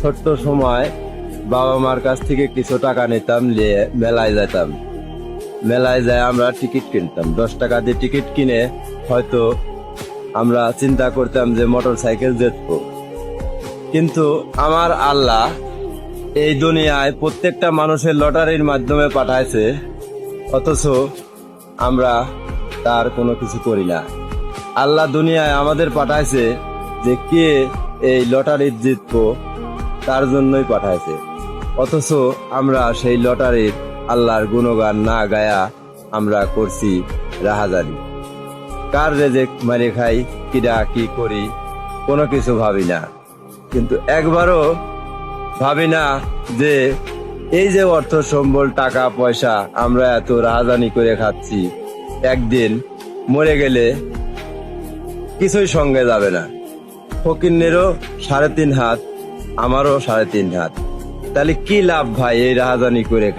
ছোট্ট সময় বাবা মার কাছ থেকে কিছু টাকা নিতাম, নিয়ে মেলায় যেতাম মেলায় যায় আমরা টিকিট কিনতাম। দশ টাকা দিয়ে টিকিট কিনে হয়তো আমরা চিন্তা করতাম যে মোটর সাইকেল জিতবো কিন্তু আমার আল্লাহ এই দুনিয়ায় প্রত্যেকটা মানুষের লটারির মাধ্যমে পাঠাইছে, অথচ আমরা তার কোনো কিছু করি না। আল্লাহ দুনিয়ায় আমাদের পাঠাইছে যে কে এই লটারি জিতবো তার জন্যই পাঠাইছে। অথচ আমরা সেই লটারির আল্লাহর গুণগান না গায়া আমরা করছি রাহাজানি কার রেজেক মারে খাই কিরা কি করি, কোনো কিছু ভাবি না। কিন্তু একবারও ভাবি না যে এই যে অর্থ সম্বল, টাকা, পয়সা আমরা এত রাহাজানি করে খাচ্ছি, একদিন মরে গেলে কিছুই সঙ্গে যাবে না। ফকিন্নেরও সাড়ে তিন হাত আমারও সাড়ে তিন হাত। তাহলে কি লাভ ভাই এই রাহাজানি করে খায়?